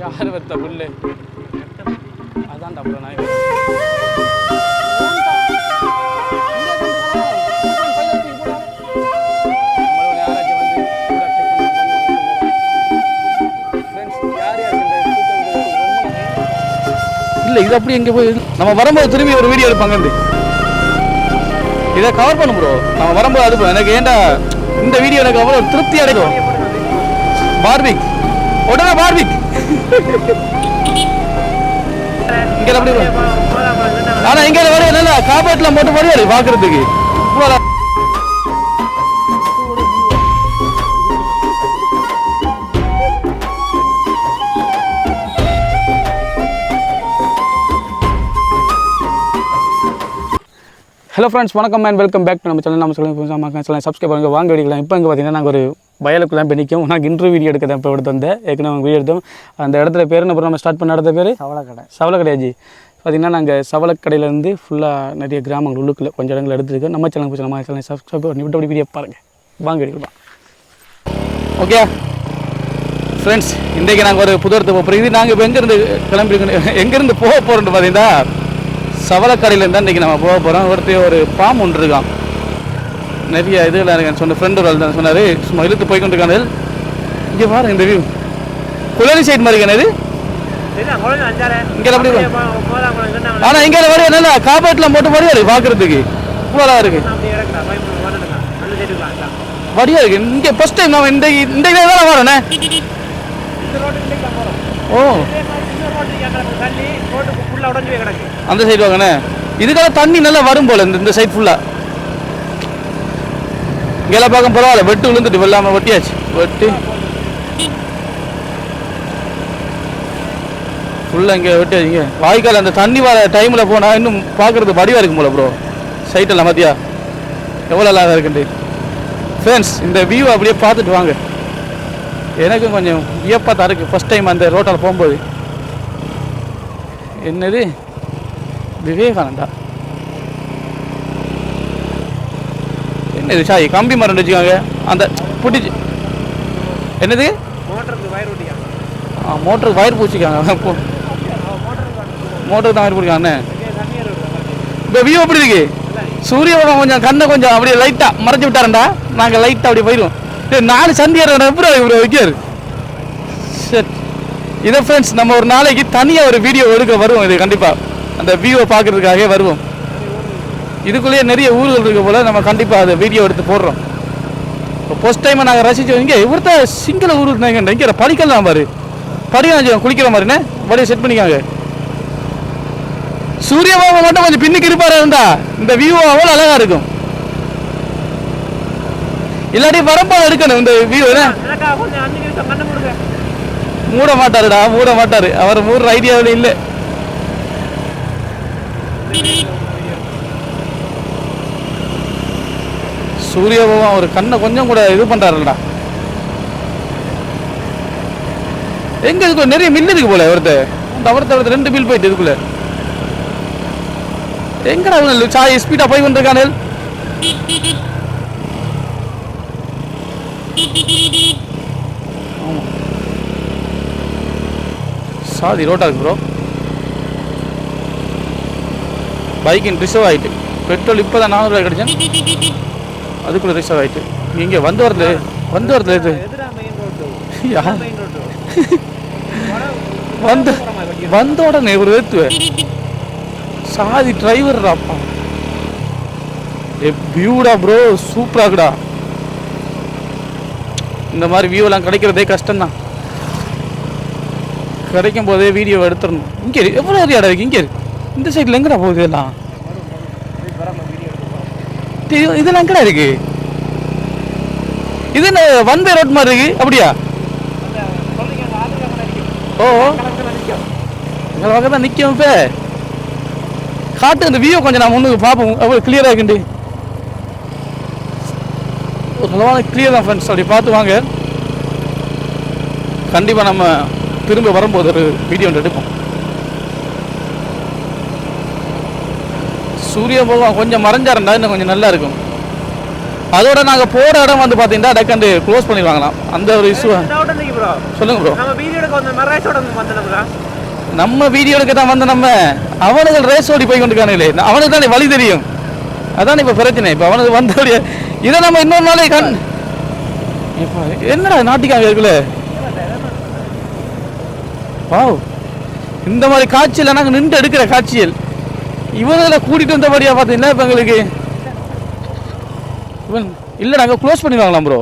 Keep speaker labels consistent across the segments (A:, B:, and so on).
A: யார் வெத்த புல்லு? அதான்டா ப்ரோ நான் இல்லை இது அப்படி எங்கே போய் நம்ம வரும்போது திரும்பி ஒரு வீடியோ எடுப்பாங்க இதை கவர் பண்ணு ப்ரோ நம்ம வரும்போது அது எனக்கு ஏன்டா இந்த வீடியோ எனக்கு அவ்வளோ திருப்தி அடைக்கும் பார்பிக் உடனே பார்பிக் இங்க அப்படி ஆனா இங்க வர என்னன்னா? காப்பாட்டுல மட்டும் வருவாரு பாக்குறதுக்கு. ஹலோ ஃப்ரெண்ட்ஸ் வணக்கம் மேன் வெல்கம் பேக் டு நம்ம சேனல் நம்ம சொல்லுங்க சேனல் சப்ஸ்கிரைப் பண்ணுங்க வாங்க வெடிக்கலாம் இப்போ இங்கே பார்த்தீங்கன்னா நாங்கள் ஒரு வயலுக்குலாம் இப்போ நிற்கும் நாங்கள் இன்டர்வியூ வீடியோ எடுக்க இப்போ எடுத்து வந்தேன். ஏற்கனவே வீடியோ எடுத்தோம். அந்த இடத்துல பேர் என்ன நம்ம ஸ்டார்ட் பண்ண இடத்த பேர்?
B: சவளக்கடை.
A: சவளக்கடையாஜி பார்த்தீங்கன்னா நாங்கள் சவளக்கடையிலேருந்து ஃபுல்லாக நிறைய கிராமங்கள் உள்ளுக்குள்ள கொஞ்சம் இடங்கள் எடுத்துருக்கோம். நம்ம சேனல் போச்சு நம்ம சேனல் சப்ஸ்கிரைப் பண்ணி விட்டு வீடியோ பாருங்கள் வாங்க எடுக்கலாம் ஓகே ஃப்ரெண்ட்ஸ் இன்றைக்கு நாங்கள் ஒரு புது இடத்துக்கு போகிறோம் இது நாங்கள் இப்போ எங்கேருந்து கிளம்பிருக்கோம்? எங்கேருந்து போக போகிறோம்னு பார்த்தீங்கன்னா சவளக்கடையிலேருந்து தான் இன்றைக்கி நம்ம போக போகிறோம் ஒருத்தர் ஒரு பாம்பு ஒன்று இருக்கான் நிறைய இதில் எனக்கு சொன்ன ஃப்ரெண்டு ஒரு சொன்னார். சும்மா இழுத்து போய் கொண்டிருக்காங்க. இங்கே பாருங்க இந்த வியூ குளரி சைட் மாதிரி இது. இங்கே அப்படி ஆனால் இங்கே வர என்னன்னா? காப்பாட்டுலாம் போட்டு வருவாரு பார்க்கறதுக்கு இவ்வளோ இருக்கு. வடியா இருக்கு? இங்கே ஃபர்ஸ்ட் டைம் நான் இந்த இந்த இதில் தான் வரேனே ஓ. அந்த சைடு வாங்கண்ணே இதுக்காக தண்ணி நல்லா வரும் போல இந்த இந்த சைட் ஃபுல்லாக இங்கெல்லாம் பார்க்க பரவாயில்ல. வெட்டு விழுந்துட்டு வெள்ளாம வெட்டியாச்சு. வெட்டி. ஃபுல்லாக இங்கே வெட்டியாச்சு இங்கே வாய்க்கால் அந்த தண்ணி வர டைமில் போனால் இன்னும் பார்க்குறது வடிவாக இருக்கும் போல ப்ரோ சைட்டெல்லாம் மத்தியா எவ்வளோ அழகாக இருக்குண்டு ஃப்ரெண்ட்ஸ் இந்த வியூ அப்படியே பார்த்துட்டு வாங்க. எனக்கும் கொஞ்சம் வியப்பாக தான் இருக்குது ஃபஸ்ட் டைம் அந்த ரோட்டால் போகும்போது. என்னது? விவேகானந்தா? என்னது சாய் கம்பி மரம் வச்சுக்காங்க. அந்த புட்டிச்சு என்னது? ஆ மோட்டருக்கு வயர் பூச்சிக்காங்க மோட்டருக்கு தான் வயர் பூச்சிக்காங்க இப்போ வியூ எப்படி இருக்கு? சூரிய பகவான் கொஞ்சம் கண்ணை கொஞ்சம் அப்படியே லைட்டாக மறைச்சு விட்டாரண்டா. நாங்கள் லைட்டாக அப்படியே போயிடுவோம். நாலு சந்தியார் எப்படி வைக்காரு சரி இதை ஃப்ரெண்ட்ஸ் நம்ம ஒரு நாளைக்கு தனியாக ஒரு வீடியோ எடுக்க வருவோம். இது கண்டிப்பாக அந்த வியூவை பார்க்கறதுக்காகவே வருவோம். இதுக்குள்ளேயே நிறைய ஊர்கள் இருக்க போல் நம்ம கண்டிப்பாக அதை வீடியோ எடுத்து போடுறோம். இப்போ ஃபஸ்ட் டைமை நாங்கள் ரசிச்சோம். இங்கே இவர்த்த சிங்கள ஊர் இருந்தாங்க. இங்கே படிக்கலாம் பாரு. படிக்கலாம் குளிக்கிற மாதிரிண்ணே. வழியை செட் பண்ணிக்காங்க. சூரிய மட்டும் கொஞ்சம் பின்னுக்கு இருப்பார் இருந்தா? இந்த வியூ அவ்வளோ அழகா இருக்கும். இல்லாட்டி வரம்போது எடுக்கணும் இந்த வியூ மூட மாட்டாருடா மூட மாட்டாரு. அவர் மூடுற ஐடியாவில் இல்லை. சூரிய பகவான் ஒரு கண்ணை கொஞ்சம் கூட இது பண்றாருடா எங்க இருக்கு நிறைய மில் இருக்கு போல ஒருத்த ஒருத்த ஒருத்த ரெண்டு மில் போயிட்டு இதுக்குள்ள. எங்கடா சாய் ஸ்பீடா போய் கொண்டிருக்கானு ஆமா சாதி ரோட்டா இருக்கு ப்ரோ பைக்கின் ரிசர்வ் ஆயிட்டு. பெட்ரோல் இப்போ தான் நானூறுரூவா கிடைச்சேன். அதுக்குள்ள ரிசர்வ் ஆயிட்டு. இங்கே வந்து வரது வந்து வரது இது யார் வந்து வந்த உடனே ஒரு ஏத்துவேன் சாதி டிரைவர்டாப்பா ஏ வியூடா ப்ரோ சூப்பராகுடா இந்த மாதிரி வியூலாம் கிடைக்கிறதே கஷ்டம்தான். கிடைக்கும் போதே வீடியோ எடுத்துடணும். இங்கே இரு. எவ்வளோ இடம் இருக்கு? இங்கே இருக்கு இந்த சைடில் எங்கடா போகுது இதெல்லாம்? இது- இதெல்லாம் எங்கடா இருக்கு? இது என்ன ஒன் வே ரோட் மாதிரி இருக்கு? அப்படியா? ஓ. எங்களை பக்கம் தான் நிற்கும் இப்போ. காட்டு அந்த வியூ கொஞ்சம் நான் முன்னுக்கு பார்ப்போம். அவ்வளோ கிளியராக இருக்குண்டு ஒரு கிளியர் தான் ஃப்ரெண்ட்ஸ் அப்படி பார்த்து வாங்க. கண்டிப்பாக நம்ம திரும்ப வரும்போது ஒரு வீடியோ ஒன்று எடுப்போம். சூரிய பகவான் கொஞ்சம் மறைஞ்சாருண்டா இன்னும் கொஞ்சம் நல்லா இருக்கும். அதோட நாங்கள் போகிற இடம் வந்து பார்த்தீங்கன்னா டக்கண்டு க்ளோஸ் பண்ணிடுவாங்களாம். அந்த ஒரு இஷ்யூ சொல்லுங்க ப்ரோ
B: நம்ம வீடியோ வந்த
A: நம்ம வீடியோ எடுக்க தான் வந்த நம்ம. அவனுகள் ரேஸ் ஓடி போய் கொண்டிருக்கானுங்களே அவனுக்கு தானே வழி தெரியும். அதான் இப்போ பிரச்சனை. இப்போ அவனுக்கு வந்தோடைய இதை நம்ம இன்னொரு நாளே கண் என்னடா நாட்டிக்காக இருக்குல்ல? வாவ். இந்த மாதிரி காட்சியில் நாங்கள் நின்று எடுக்கிற காட்சியில் இவங்களை கூட்டிட்டு வந்தபடியாக பார்த்தீங்கன்னா இப்போ எங்களுக்கு? இவன் இல்லை நாங்கள் க்ளோஸ் பண்ணிடுவாங்களாம் ப்ரோ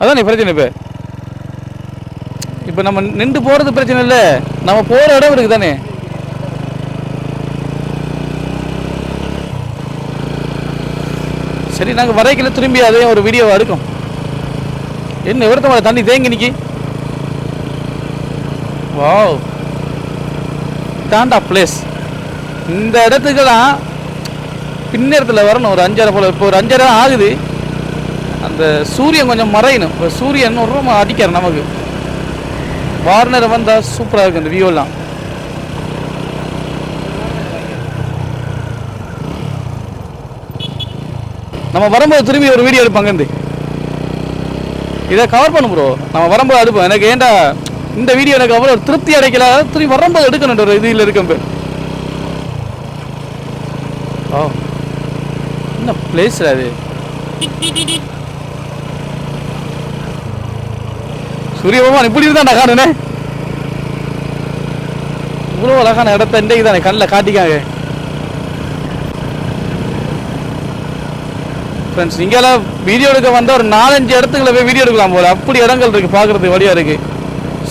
A: அதான் பிரச்சனை இப்போ? இப்போ நம்ம நின்று போகிறது பிரச்சனை இல்லை. நம்ம போகிற இடம் இருக்குது தானே? சரி நாங்கள் வரைக்கல திரும்பி அதே ஒரு வீடியோவாக இருக்கும் என்ன எவ்வளோ தண்ணி தேங்கி இன்னைக்கு வாவ் தாண்டா பிளேஸ் இந்த இடத்துக்கெல்லாம் பின்னேரத்தில் வரணும். ஒரு அஞ்சரை போல் இப்போ ஒரு அஞ்சரை ஆகுது. அந்த சூரியன் கொஞ்சம் மறையணும். இப்போ சூரியன் ஒரு ரொம்ப அடிக்கிற நமக்கு. வார்னர் வந்தால் சூப்பராக இருக்கும் இந்த வியூலாம் நம்ம வரும்போது திரும்பி ஒரு வீடியோ எடுப்பாங்க இதை கவர் பண்ணு ப்ரோ நம்ம வரும்போது எடுப்போம் எனக்கு ஏன்டா இந்த வீடியோ எனக்கு அவ்வளோ திருப்தி அடைக்கல. திரும்பி வரும்போது எடுக்கணுன்ற ஒரு இதில் இருக்கும் ஓ என்ன பிளேஸ் அது சூரிய பகவான் இப்படி இருந்தாண்டா காணுனே இவ்வளோ அழகான இடத்த இன்றைக்கு தானே கண்ணில் காட்டிக்காங்க. ஃப்ரெண்ட்ஸ் இங்கெல்லாம் வீடியோ எடுக்க வந்தால் ஒரு நாலஞ்சு இடத்துக்குள்ள போய் வீடியோ எடுக்கலாம் போல. அப்படி இடங்கள் இருக்குது பார்க்குறதுக்கு வழியாக இருக்குது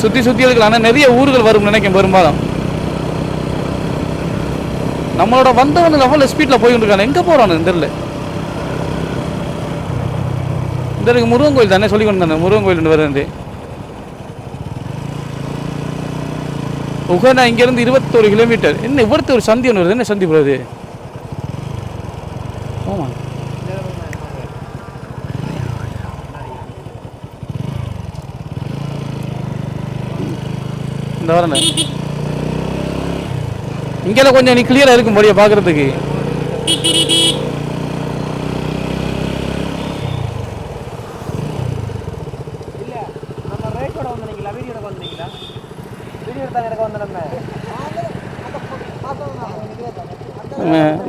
A: சுற்றி சுற்றி இருக்கலாம் ஆனால் நிறைய ஊர்கள் வரும் நினைக்கும் பெரும்பாலும். நம்மளோட வந்தவனுக்கு அவ்வளோ ஸ்பீடில் போய் இருக்காங்க எங்கே போகிறானு தெரியல. இந்த முருகன் கோயில் தானே சொல்லி கொண்டு முருகன் கோயில் வருது உகனா இங்கேருந்து இருபத்தோரு கிலோமீட்டர் என்ன இவ்வளோ ஒரு சந்தி ஒன்று வருது. என்ன சந்தி போகிறது ஆமாம் வரேன் இங்கெல்லாம் கொஞ்சம் நீ கிளியராக இருக்கும் படியா பார்க்குறதுக்கு.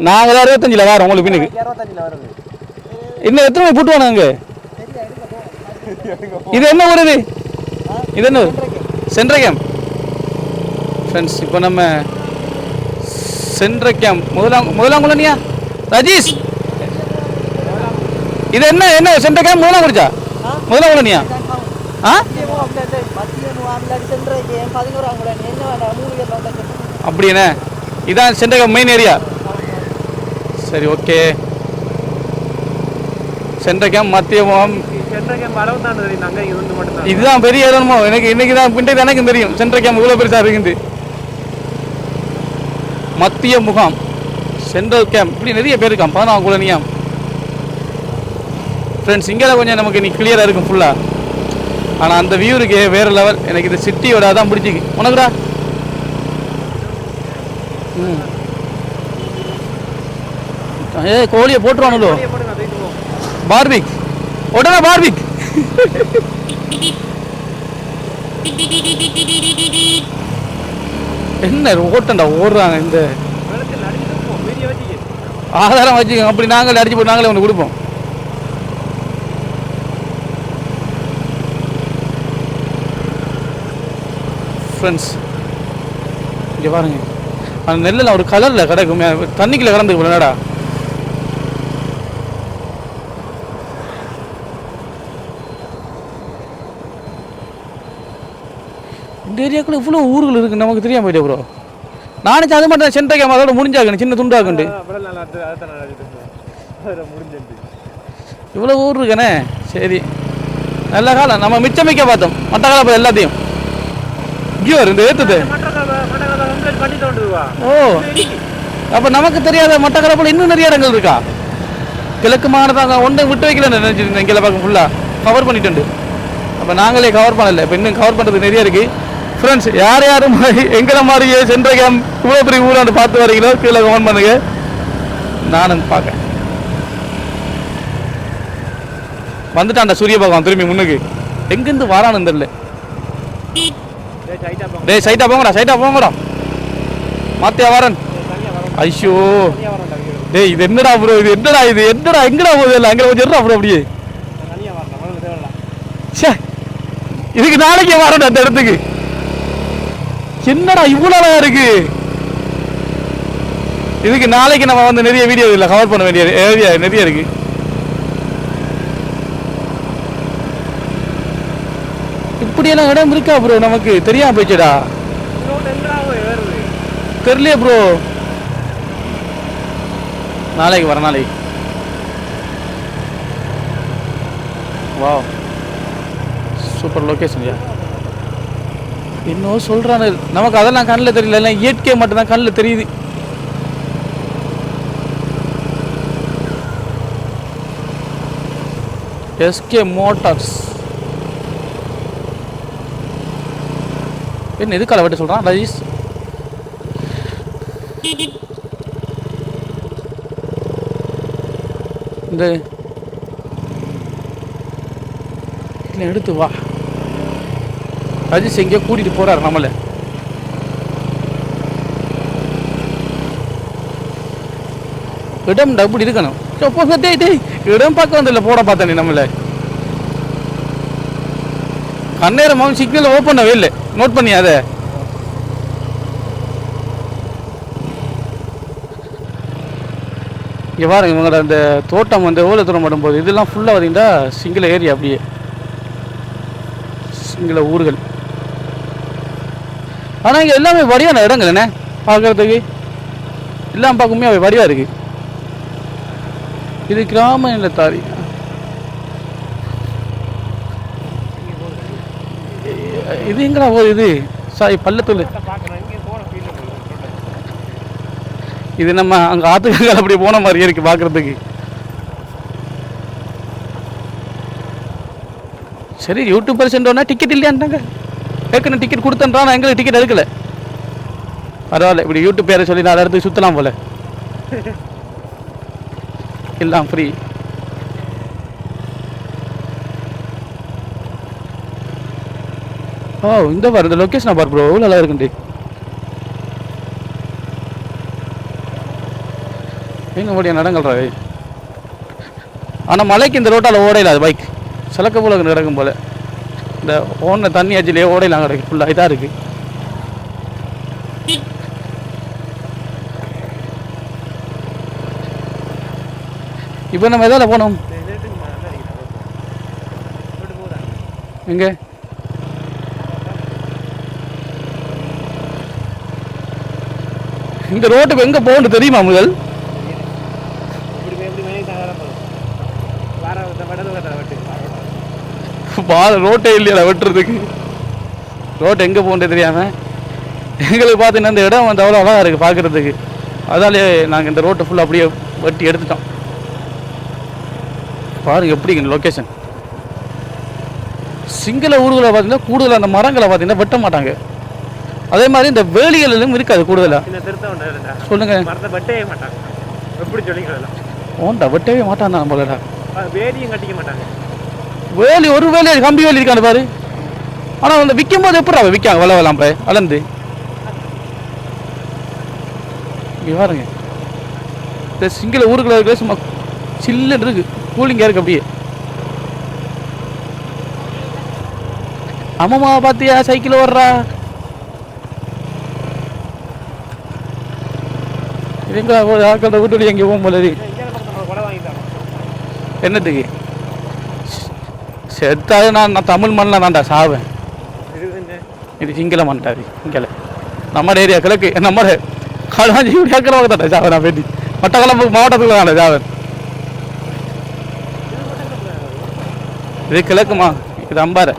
A: நாங்கள் அறுபத்தஞ்சில் வரோம் உங்களுக்கு பின்னுக்கு.
B: இருபத்தஞ்சில் வருது.
A: இன்னும் எத்தனை மணி போட்டுவானு அங்கே? இது என்ன ஊர் இது? இது என்ன சென்ட்ர கேம்ப் ஃப்ரெண்ட்ஸ் இப்போ நம்ம சென்ட்ர கேம்ப் முதலாம் முதலாம் குழந்தையா? ரஜீஷ்? இது என்ன என்ன சென்ட்ர கேம்ப் முதலாம் குடிச்சா முதலாம் குழந்தையா? ஆ? அப்படியாண்ணே இதான் சென்ட்ர கேம்ப் மெயின் ஏரியா சரி ஓகே சென்ட்ர கேம்ப் மத்திய முகாம். இதுதான் பெரிய இடமோ எனக்கு இன்னைக்கு தான் பின்ட்டு எனக்கும் தெரியும். சென்ட்ரல் கேம்ப் இவ்வளோ பெருசாக இருக்குது. மத்திய முகாம் சென்ட்ரல் கேம்ப் இப்படி நிறைய பேர் இருக்கான் பதினாறு குழனியாம் ஃப்ரெண்ட்ஸ் இங்கே கொஞ்சம் நமக்கு இன்னைக்கு கிளியராக இருக்கும் ஃபுல்லாக ஆனால் அந்த வியூ இருக்கே வேறு லெவல் எனக்கு இந்த சிட்டியோட அதான் பிடிச்சிக்கு உனக்குடா? ம். ஏ கோழியை போட்டுருவானுலோ பார்பிக் உடனே பார்பிக் என்ன ஓட்டண்டா? ஓடுறாங்க இந்த ஆதாரம் வச்சுக்கோங்க. அப்படி நாங்களே அடிச்சு போட்டு நாங்களே ஒன்று கொடுப்போம். ஃப்ரெண்ட்ஸ் இங்கே பாருங்க. அந்த நெல்லில் ஒரு கலரில் கிடக்குமே. தண்ணிக்குள்ளே கிடந்து என்னடா? ஏரியாக்குள்ள இவ்வளோ ஊர்கள் இருக்கு நமக்கு தெரியாம போயிட்டே ப்ரோ நானே அது மட்டும் சென்ட்ரை கேம் அதோட முடிஞ்சாக்கணும் சின்ன துண்டாக்குண்டு. இவ்வளோ ஊர் இருக்கனே? சரி. நல்ல காலம். நம்ம மிச்சமிக்க பார்த்தோம். மற்ற காலம் எல்லாத்தையும். இங்கே வரும் இந்த
B: வந்துடுவா
A: ஓ. அப்போ நமக்கு தெரியாத மட்டக்களப்பில் இன்னும் நிறைய இடங்கள் இருக்கா? கிழக்கு மாகாணத்தாங்க ஒன்றை விட்டு வைக்கலன்னு நினச்சிருந்தேன் கீழே பக்கம் ஃபுல்லாக கவர் பண்ணிட்டு அப்போ நாங்களே கவர் பண்ணல. இப்போ இன்னும் கவர் பண்ணுறது நிறைய இருக்குது ஃப்ரெண்ட்ஸ் யார் யாரும் எங்களை மாதிரியே சென்ற கேம் இவ்வளோ பெரிய ஊராண்டு பார்த்து வரீங்களோ கீழே கமெண்ட் பண்ணுங்க. நானும் பார்க்கேன் வந்துட்டான்டா சூரிய பகவான் திரும்பி முன்னுக்கு. எங்கேருந்து வரான்னு தெரியல.
B: டேய்
A: சைட்டா போங்கடா. சைட்டா போங்கடா மாத்தியா வரன். ஐயோ. டேய் இது என்னடா ப்ரோ இது என்னடா இது என்னடா எங்கடா போகுது இல்லை அங்கே கொஞ்சம் ப்ரோ அப்படியே. ச்சே. இதுக்கு நாளைக்கே வரணும் அந்த இடத்துக்கு. என்னடா இவ்வளோ அழகா இருக்கு? இதுக்கு நாளைக்கு நம்ம வந்து நிறைய வீடியோ இல்லை கவர் பண்ண வேண்டிய ஏரியா நிறைய இருக்கு. இப்படியெல்லாம் இடம் இருக்கா ப்ரோ நமக்கு? தெரியாம போயிடுச்சுடா. தெரியலையே ப்ரோ நாளைக்கு வர நாளைக்கு. வா சூப்பர் லொக்கேஷன் யா இன்னும் சொல்கிறானு நமக்கு அதெல்லாம் கண்ணில் தெரியல. எல்லாம் இயற்கை மட்டும்தான் கண்ணில் தெரியுது. S K motors. என்ன எதுக்கால வெட்ட சொல்கிறான் ரஜீஷ்? இந்த எடுத்து வா. ரஜிஷ் எங்கேயோ கூட்டிட்டு போறாரு நம்மள. இடம் அப்படி இருக்கணும். சோ, டேய் டேய் இடம் பார்க்க வந்ததில்ல போட பார்த்தானே நம்மளை. நம்மள கண்ணேரமாவும் சிக்னல் ஓப்பன் பண்ணவே இல்லை. நோட் பண்ணியா அதை இங்கே பாருங்க இவங்களோட அந்த தோட்டம் வந்து எவ்வளோ தூரம் படும்போது இதெல்லாம் ஃபுல்லாக பார்த்தீங்கன்னா சிங்கள ஏரியா அப்படியே. சிங்கள ஊர்கள். ஆனால் இங்கே எல்லாமே வடிவான இடங்கள் என்ன? பார்க்கறதுக்கு எல்லாம் பார்க்குமே வடிவாக இருக்கு. இது கிராம இல்லத்தாரி இது எங்கடா போகுது இது? சாரி
B: ஃபீல்டு
A: இது நம்ம அங்கே ஆத்துக்கால் அப்படி போன மாதிரி இருக்கு பார்க்கறதுக்கு. சரி யூடியூபர் சென்றோன்னா டிக்கெட் இல்லையான்ட்டாங்க. ஏற்கனவே டிக்கெட் கொடுத்தன்றான் நான் எங்களுக்கு டிக்கெட் எடுக்கல. பரவாயில்ல இப்படி யூடியூப் பேரை சொல்லி நாலு இடத்துக்கு சுற்றலாம் போல. எல்லாம் ஃப்ரீ ஓ இந்த பாரு இந்த லொக்கேஷனை பாரு ப்ரோ நல்லா இருக்குண்டி எங்கே ஓடிய நடங்கள்ரா ஆனால் மலைக்கு இந்த ரோட்டால் ஓடையில அது பைக் சிலக்க போல நடக்கும் போல. இந்த ஓன தண்ணி அச்சிலே ஓடையெல்லாம் கிடக்கு. ஃபுல்லாக இதாக இருக்கு. இப்போ நம்ம எதால போனோம் எங்க? இந்த ரோட்டுக்கு எங்க போகணும் தெரியுமா முதல்
B: இப்படி எப்படி மேலே தான் வேற வடது வேற வெட்டு
A: பாத ரோட்டே இல்லையா வெட்டுறதுக்கு. ரோட் எங்கே போகணுன்னு தெரியாமல் எங்களுக்கு பார்த்தீங்கன்னா இந்த இடம் வந்து அவ்வளோ அழகாக இருக்குது பார்க்குறதுக்கு. அதாலே நாங்கள் இந்த ரோட்டை ஃபுல்லாக அப்படியே வெட்டி எடுத்துட்டோம். பாருங்க எப்படி லொக்கேஷன் சிங்கள ஊர்களை பார்த்தீங்கன்னா கூடுதலாக அந்த மரங்களை பார்த்தீங்கன்னா வெட்ட மாட்டாங்க. அதே மாதிரி இந்த வேலிகளிலும் இருக்காது கூடுதலாக சொல்லுங்க.
B: வெட்டவே மாட்டாங்க. எப்படி சொல்லிக்கலாம்
A: ஓண்டா வெட்டவே மாட்டான் நம்மளடா
B: வேலியும் கட்டிக்க மாட்டாங்க.
A: வேலி ஒரு வேலி கம்பி வேலி இருக்கான்னு பாரு. ஆனால் அந்த விற்கும் போது எப்படி அவன் விற்காங்க? வள வலாம் பாரு வளர்ந்து. இங்கே பாருங்க. இந்த சிங்கள ஊருக்குள்ள இருக்கிற சும்மா சில்லுன்னு இருக்கு. கூலிங்காக இருக்கு அப்படியே. அம்மாமா பார்த்தியா? சைக்கிள் ஓடுறா. இது எங்க ஆக்கள் எங்கே போகும் போல என்னத்துக்கு? செத்தாவது நான் நான் தமிழ் மண்ணில் தான்டா சாவேன்.
B: இது
A: சிங்கள மண்டாது சிங்கள. நம்ம ஏரியா கிழக்கு நம்ம களவாஞ்சி கேட்கல தான்டா சாவன் நான் பேட்டி மட்டக்களப்பு மாவட்டத்தில் தான்டா சாவன். இது கிழக்குமா? இது அம்பாறை.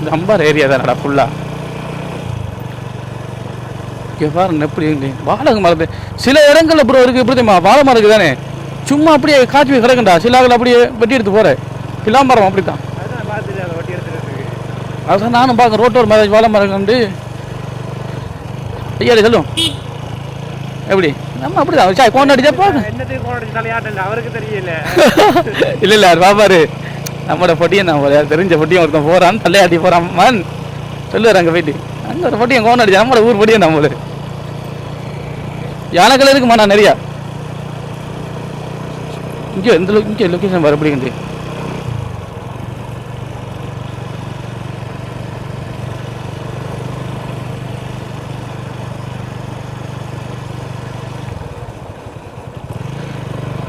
A: இது அம்பாறை ஏரியா தானடா ஃபுல்லாக இங்கே பாருங்க எப்படி வாழை மரம் சில இடங்கள்ல ப்ரோ இருக்கு எப்படி தெரியுமா? வாழை மரம் இருக்கு தானே சும்மா அப்படியே காய்ச்சி போய் கிடக்குண்டா சிலாவில் அப்படியே வெட்டி எடுத்து போகிறேன் கிளாம்பரம் அப்படி தான்
B: அதுதான்
A: நானும் பார்க்க ரோட்டோர் மரம் வாழை மரம் கண்டு. ஐயா சொல்லும்? எப்படி? நம்ம அப்படிதான். சாய் கோன்
B: அடிச்சா பாருங்க அவருக்கு தெரியல
A: இல்லை இல்லை அது பாப்பாரு? நம்மளோட பொட்டியை நான் தெரிஞ்ச பொட்டியும் ஒருத்தன் போகிறான் தலையாட்டி போகிறான் மன். சொல்லுவார் அங்கே போயிட்டு. அங்கே ஒரு பொட்டியும் கோன் அடிச்சா நம்மளோட ஊர் பொட்டியும் நம்மளு யானைகள் இருக்குமா நான் நிறையா? இங்கே எந்த இங்கே லொக்கேஷன் வர எப்படி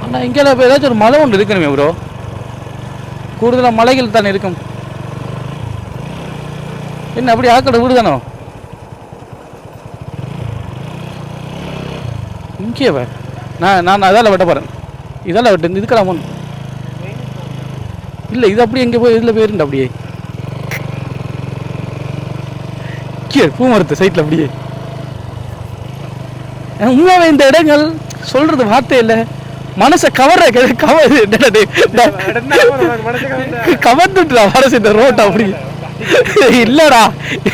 A: ஆனால் இங்கே இப்போ ஏதாச்சும் ஒரு மலை ஒன்று இருக்கணுமே ப்ரோ. கூடுதலாக மலைகள் தானே இருக்கும். என்ன அப்படி ஆக்கடை வீடு தானோ? இங்கே நான் நான் அதால் வெட்ட போகிறேன் இதால் வெட்டு இதுக்கலாமோ இல்லை இது அப்படியே எங்கே போய் இதில் போயிருந்த அப்படியே. கீழே பூ மரத்து சைட்டில் அப்படியே. அஹ் உண்மையாவே இந்த இடங்கள் சொல்றது வார்த்தை இல்லை. மனசை கவர கவர் கவர்ந்துட்டுடா மனசு இந்த ரோட் அப்படி. இல்லடா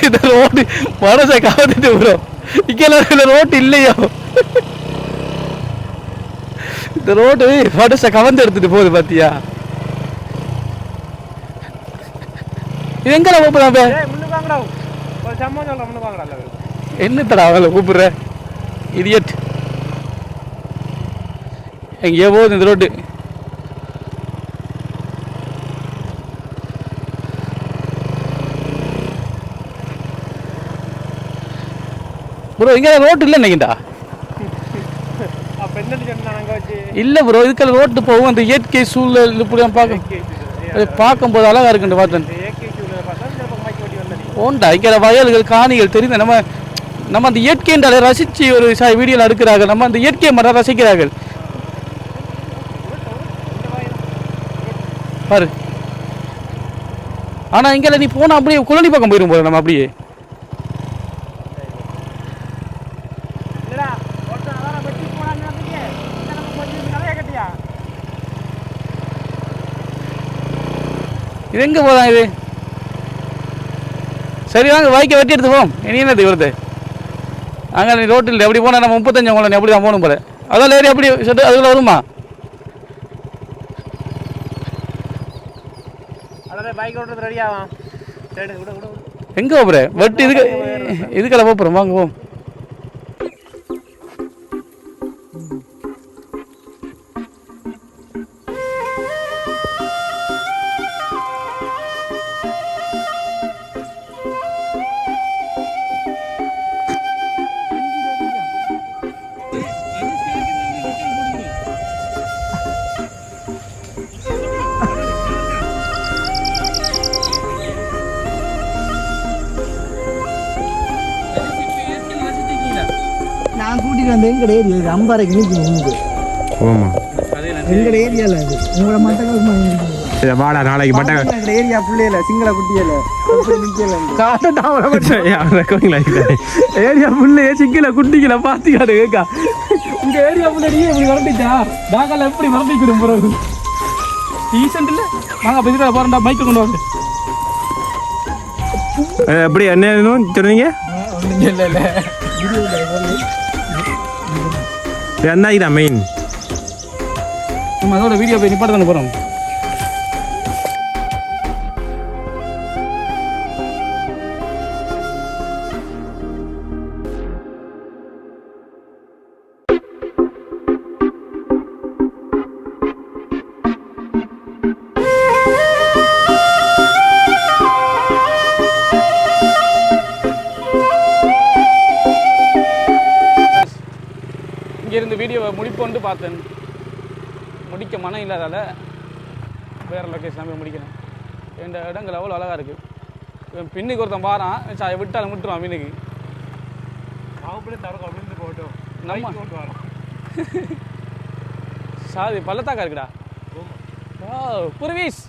A: இந்த ரோடு மனசை கவர்ந்துட்டு ப்ரோ இங்கெல்லாம் இந்த ரோட்டு இல்லையோ? இந்த ரோடு மனசை கவர்ந்து எடுத்துட்டு போகுது பாத்தியா? இது எங்கடா
B: இல்ல
A: என்னத்தடா அவங்கள கூப்பிடுற இடியட் எங்கேயோ போகுது இந்த ரோட்டு. ப்ரோ இங்கே ரோட்டு இல்லை நினைக்கிட்டா
B: அப்ப என்ன சொன்னா அங்க வச்சு
A: இல்லை ப்ரோ இதுக்கெல்லாம் ரோட்டு போகும். அந்த இயற்கை சூழல் இப்படி பார்க்க பார்க்கும்போது அழகா இருக்குன்னு பார்த்தேன் ஓண்டா இங்கே வயல்கள் காணிகள் தெரிந்த நம்ம நம்ம அந்த இயற்கை என்றாலே ரசித்து ஒரு வீடியோவில் எடுக்கிறார்கள். நம்ம அந்த இயற்கையை மட்டும் ரசிக்கிறார்கள். பாரு. ஆனால் இங்கே நீ போனால் அப்படியே குழந்தை பக்கம் போயிடும் போல நம்ம அப்படியே
B: இல்லடா ஒருத்தன் அதான் வெட்டி போனான்னு நினைக்கிறீங்க இந்த நம்ம கொஞ்சம் கதையை கட்டியா
A: போதான் இது? சரி வாங்க வாய்க்க வெட்டி எடுத்து போவோம். இனி என்னது வருது அங்கே நீ ரோட்டில் எப்படி போனால் நம்ம முப்பத்தஞ்சு உங்களை எப்படி தான் போகணும் போல? அதான் ஏறி அப்படி செட்டு அதுக்குள்ள வருமா. எங்கே போகிற வெட்டி இதுக்கு இதுக்கெல்லாம் போகிறோம் வாங்க போவோம்.
C: ஏரியா அம்பாறைக்கு நிற்கும் உங்க
D: ஆமா.
C: எங்கட ஏரியால அது? மட்டக்களப்பு
D: சரி வாடா நாளைக்கு மட்டை
C: எங்கட ஏரியா புள்ளையில சிங்கள குட்டியில.
A: ஏரியா புள்ளைய சிக்கல குட்டிக்கல பாத்திக்காடு கேக்கா. உங்க ஏரியா புள்ளையே இப்படி வரட்டிச்சா நாங்கள் எப்படி வரட்டிக்கிறோம் பிறகு டீசென்ட் இல்ல? போறேன்டா மைக்கை கொண்டு வாங்க.
D: எப்படி என்ன சொன்னீங்க?
A: இல்ல இல்ல.
D: என்ன இதான் மெயின்
A: நம்ம அதோட வீடியோ போய் நிப்பாட்டு தானே போகிறோம் முடிப்போன்ட்டு பார்த்தேன். முடிக்க மனம் இல்லாதால வேறு லொக்கேஷன் போய் முடிக்கிறேன். இந்த இடங்கள் அவ்வளோ அழகாக இருக்குது இவன் பின்னுக்கு ஒருத்தன் பாறான் சா விட்டாலும் விட்டுருவான் மீனுக்கு. நம்ம சாதி பள்ளத்தாக்கா இருக்குடா. புருவீஸ்!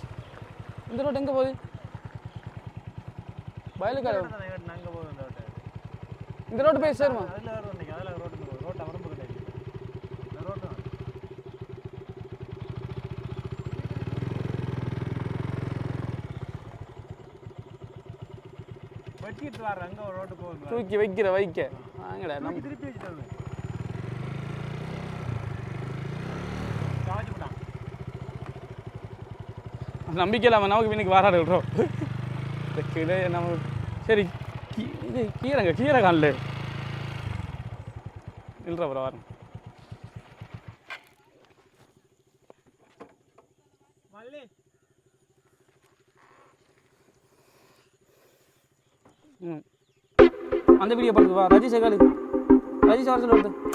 A: இந்த ரோட் எங்கே போகுது? வயலுக்கார
B: இந்த ரோட்டு.
A: போய் சேருமா? தூக்கி வைக்கிற வைக்க. வாங்கடா நம்ம
B: திருப்பி
A: நம்பிக்கை இல்லாமல் நமக்கு இன்னைக்கு வராது விடுறோம் இந்த கிளை நம்ம சரி இது கீரைங்க கீரை காணல நில்ற வரேன். அந்த வீடியோ பார்த்து வா ரஜி சேகாலி ரஜி சேகர் சொல்லு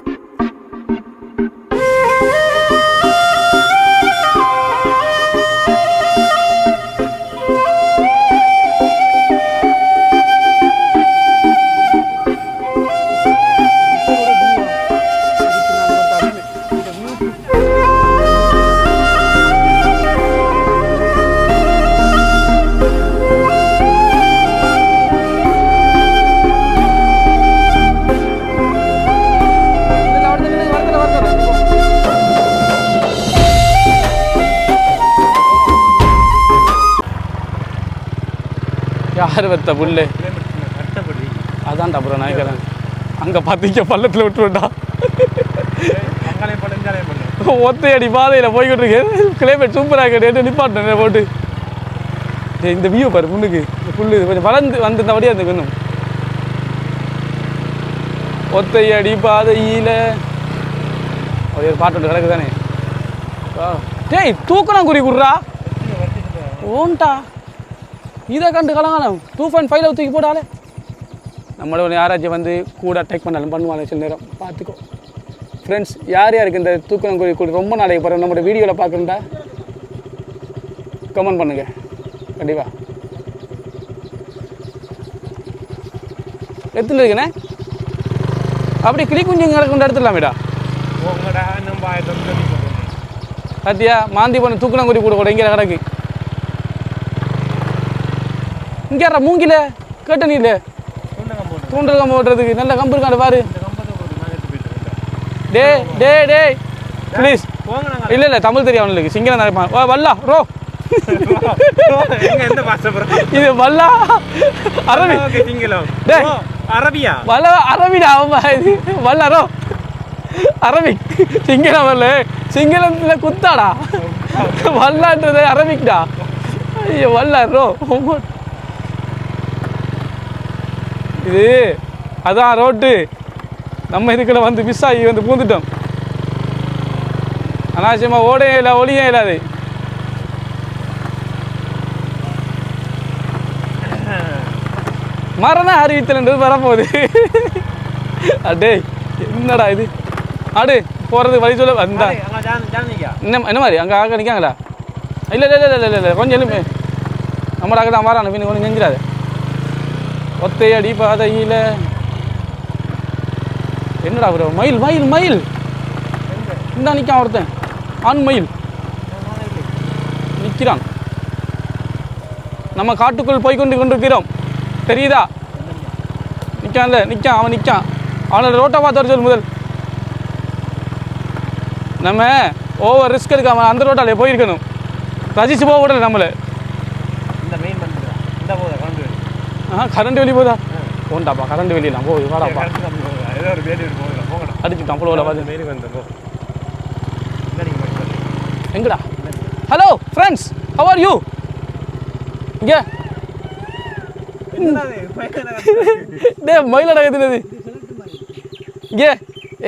A: யார் வெத்த புல்லு. அதான்டா ப்ரோ நினைக்கிறேன் அங்கே பார்த்தீங்க பள்ளத்தில் விட்டுருண்டா ஒத்தையடி பாதையில் போய்கிட்டு இருக்கு. கிளைமேட் சூப்பராக கேட்டு நிப்பாட்டேன் போட்டு. இந்த வியூ பாரு முன்னுக்கு இந்த புல்லு இது கொஞ்சம் வளர்ந்து வந்திருந்தபடியே அந்த இன்னும். ஒத்தையடி பாதையில். ஒரே ஒரு பாட்டு கிடக்கு தானே டேய் தூக்கணம் குறி குடுறா. ஓன்டா. இதை கண்டு கலங்காலம் டூ பாயிண்ட் ஃபைவ்ல தூக்கி போட்டாலே. நம்மளோட யாராச்சும் வந்து கூட டேக் பண்ணாலும் பண்ணுவாங்க சில நேரம். பார்த்துக்கோ. ஃப்ரெண்ட்ஸ் யார் யாருக்கு இந்த தூக்கம் குறி கூட ரொம்ப நாளைக்கு போகிறோம் நம்மளோட வீடியோவில் பார்க்குறேன்டா கமெண்ட் பண்ணுங்க. கண்டிப்பாக எத்தனை இருக்குண்ணே அப்படி கிளி குஞ்சு கிடக்குன்ற எடுத்துடலாமேடா. பாத்தியா? மாந்தி பண்ண தூக்கணங்குடி கூட கூட இங்கே கிடக்கு. இங்கே மூங்கில கேட்ட நீல
D: கம்போடு
A: தூண்டல் கம்பு ஓட்டுறதுக்கு நல்ல கம்பு இருக்காண்டு பாரு. டே டே டே ப்ளீஸ் இல்லை இல்லை தமிழ் தெரியும் அவனுக்கு. சிங்களம் வா வல்லா ரோ? இது வல்லா. அரபி.
D: சிங்களம் அரபியா?
A: வல்ல அரபிடா அவன் இது வல்லா ரோ. அரபிக் சிங்களம் வரல சிங்களத்தில் குத்தாடா. வல்லான்றது அரபிக்டா ஐயோ வல்லா ரோ. இது அதான் ரோட்டு. நம்ம இதுக்குள்ள வந்து மிஸ் ஆகி வந்து பூந்துட்டோம். அனாவசியமாக ஓடையே இல்லை ஒளியே இல்லாது மரண அறிவித்தல்ன்றது வரப்போகுது. அடே என்னடா இது? அடு போகிறது வழி சொல்ல வந்தா. என்ன என்ன மாதிரி? அங்கே அங்கே நிற்காங்களா இல்லை இல்லை இல்லை இல்லை இல்லை கொஞ்சம் எழுமே நம்மள அங்கே தான் மாறான பின்ன கொஞ்சம் நெஞ்சிடாது. ஒத்தையடி பாதையில். என்னடா ப்ரோ மயில் மயில் மயில். இந்த நிற்கான் ஒருத்தன். ஆண் மயில். நிற்கிறான் நம்ம காட்டுக்குள் போய் கொண்டு கொண்டிருக்கிறோம். தெரியுதா? நிற்கான்ல நிற்கான் அவன் நிற்கான் அவனோட ரோட்டை பார்த்து சொல் சொல்லு முதல். நம்ம ஓவர் ரிஸ்க் எடுக்காம அந்த ரோட்டாலே போயிருக்கணும். ரசிச்சு போக விடல நம்மளை
D: இந்த மெயின் பண்ணுறா இந்த போதா கலந்து
A: ஆ கரண்ட் வெளியே போதா போண்டாப்பா கரண்ட் வெளியெல்லாம் போகுது வாடாப்பா
D: ஏதோ ஒரு பேடி போகலாம்
A: அடிச்சுட்டான் புலவில் பார்த்து
D: மெயிலுக்கு வந்தோம்
A: எங்கடா? Hello friends how are you இங்கே. டே மயில் நடக்குதுனது இங்கே.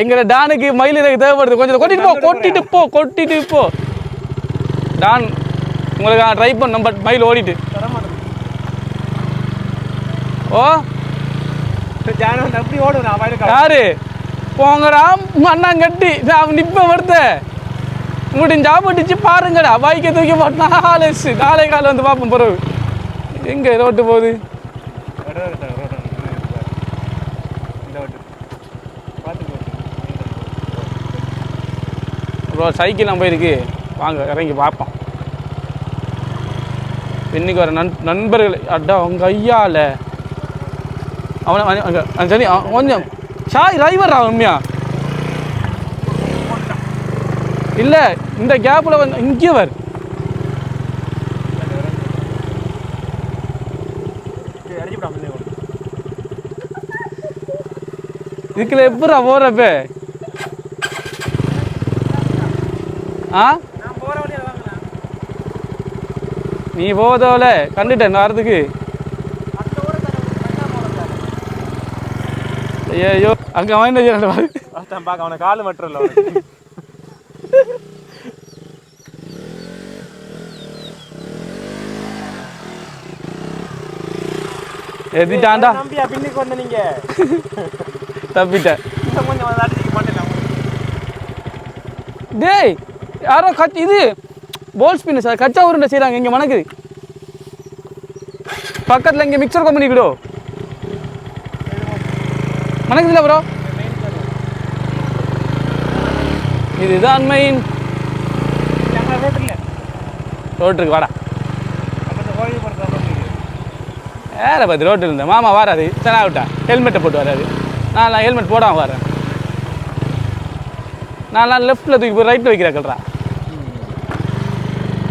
A: எங்கட டானுக்கு மயில் எனக்கு தேவைப்படுது. கொஞ்சம் கொட்டிட்டு போ கொட்டிட்டு போ கொட்டிட்டு போ. டான் உங்களுக்கு நான் ட்ரை பண்ண பட் மயில் ஓடிட்டு. ஓ?
D: அப்படி ஓடும் நான்
A: யாரு? போங்கடா மண்ணாங்கட்டி நான் நிப்ப வருத்த. முடிஞ்சா படிச்சு பாருங்கடா. பைக்கை தூக்கி போட்டு நாலு சி- நாளை காலை வந்து பார்ப்போம் பிறகு. எங்க ரோட்டு போகுது? ப்ரோ சைக்கிள்லாம் போயிருக்கு. வாங்க இறங்கி பார்ப்போம். இன்னைக்கு வர நண் நண்பர்கள் அட்டா உங்க ஐயால. அவனை சரி கொஞ்சம் ஷாய் டிரைவரா உண்மையா? இல்லை இந்த கேப்பில் வந்து இங்கே வர். இதுக்குள்ள எப்படா போகிறப்ப ஆ? நீ போதோல கண்டுட்டேன் வரதுக்கு ஐயோ அங்கே.
B: அதான் பார்க்க அவனை காலு மட்டும் இல்லை
A: எதிட்டாண்டா
B: நம்பியா பின்னுக்கு வந்து நீங்க?
A: தப்பிட்டேன். டேய் யாரோ கட் இது போல் ஸ்பின் சார் கச்சா உருண்டை செய்கிறாங்க இங்கே மணக்குது பக்கத்தில் இங்கே மிக்சர் கம்பெனி கூடோ மணக்குதுல ப்ரோ இதுதான் மெயின்
B: ரோட்
A: ரோட்டுக்கு வாடா.
B: ரோட்
A: வேற பார்த்து ரோட்டு இருந்தேன். மாமா வராது. சனா விட்டா ஹெல்மெட்டை போட்டு வராது. நான் நான் ஹெல்மெட் போடாமல் வரேன். நான் நான் லெஃப்ட்டில் தூக்கி போய் ரைட்டில் வைக்கிறேன் கல்றா.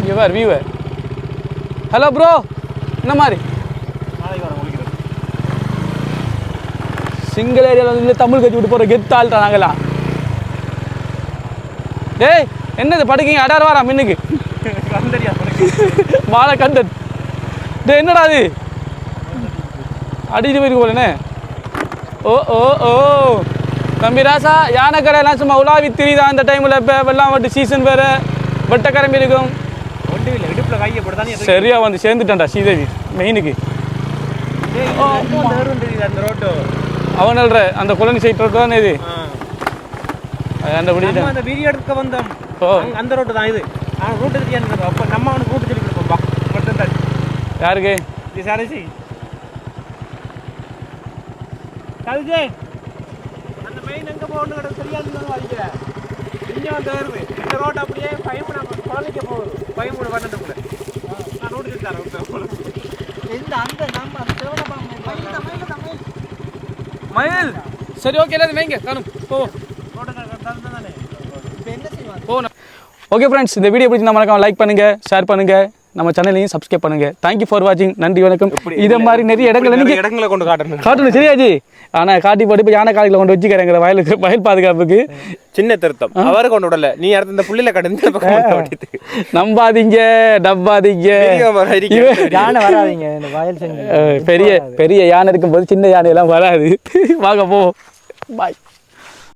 A: இங்கே பார் வியூவர் ஹலோ ப்ரோ என்ன மாதிரி
B: நாளைக்கு வரேன் முடிக்கிறேன்
A: சிங்கிள் ஏரியாவில் வந்து தமிழ் கட்சி விட்டு போகிற கெத்து ஆள்றா நாங்களாம் டேய் என்னது படுக்கீங்க? அடார் வாரா மின்னுக்கு. மாலை கண்டன் டேய் என்னடா அது? அடிச்சு போயிருக்கு போலண்ணே ஓ ஓ ஓ. தம்பி ராசா யானை கடையெல்லாம் சும்மா உலாவி திரிதான் இந்த டைமில் இப்போ வெள்ளம் வட்டு சீசன் வேறு. இருக்கும்.
B: கையை போட்டு தான்
A: சரியா வந்து சேர்ந்துட்டான்டா ஸ்ரீதேவி மெயினுக்கு
B: தெரியுது அந்த ரோட்டு?
A: அவன் சொல்ற அந்த குழந்தை சைட் ரோட்டு தானே இது? அது அந்த பிடிச்சிட்டேன்
B: அந்த வீடியோ எடுக்க வந்தோம்.
A: ஓ.
B: அங்க- அந்த ரோட்டு தான் இது. அவன் ரூட்டு தெரியாது அப்போ நம்ம அவனுக்கு ரூட்டு சொல்லி கொடுப்போம். மட்டும் தான்.
A: யாருக்கு?
B: இது சரிசி. கவிஜே அந்த மெயின் எங்கே போகணும் கிட்ட தெரியாது வாங்கிக்கிற இங்கே வந்து வருது இந்த ரோடு அப்படியே பயமுட குழந்தைக்க போகுது. பயமுட பண்ணட்டுக்குள்ள நான் ரோடு தரேன்.
C: எந்த அந்த நம்ம அந்த மயில் தான், மயில் தான், மயில்.
A: மயில். சரி ஓகே எல்லாரும் வைங்க காணும். போ
B: தானே
C: என்ன
A: ஓகே ஃப்ரெண்ட்ஸ் இந்த வீடியோ பிடிச்சி மறக்காம லைக் பண்ணுங்கள் ஷேர் பண்ணுங்கள் நம்ம சேனலையும் சப்ஸ்கிரைப் பண்ணுங்க. தேங்க்யூ ஃபார் வாட்சிங் நன்றி வணக்கம். இதே மாதிரி நிறைய இடங்கள் நீங்க
B: இடங்களை கொண்டு காட்டணும்.
A: காட்டணும் சரியாஜி ஆனா காட்டி போட்டு இப்போ யானை காலையில் கொண்டு வச்சுக்கிறேங்கிற வயலுக்கு வயல் பாதுகாப்புக்கு.
B: சின்ன திருத்தம். அவரை கொண்டு விடல. நீ அடுத்த இந்த புள்ளில கடந்து.
A: நம்பாதீங்க டப்பாதீங்க.
C: யானை வராதீங்க வயல்
A: பெரிய பெரிய யானை இருக்கும்போது சின்ன யானை எல்லாம் வராது. வாங்க போ பாய்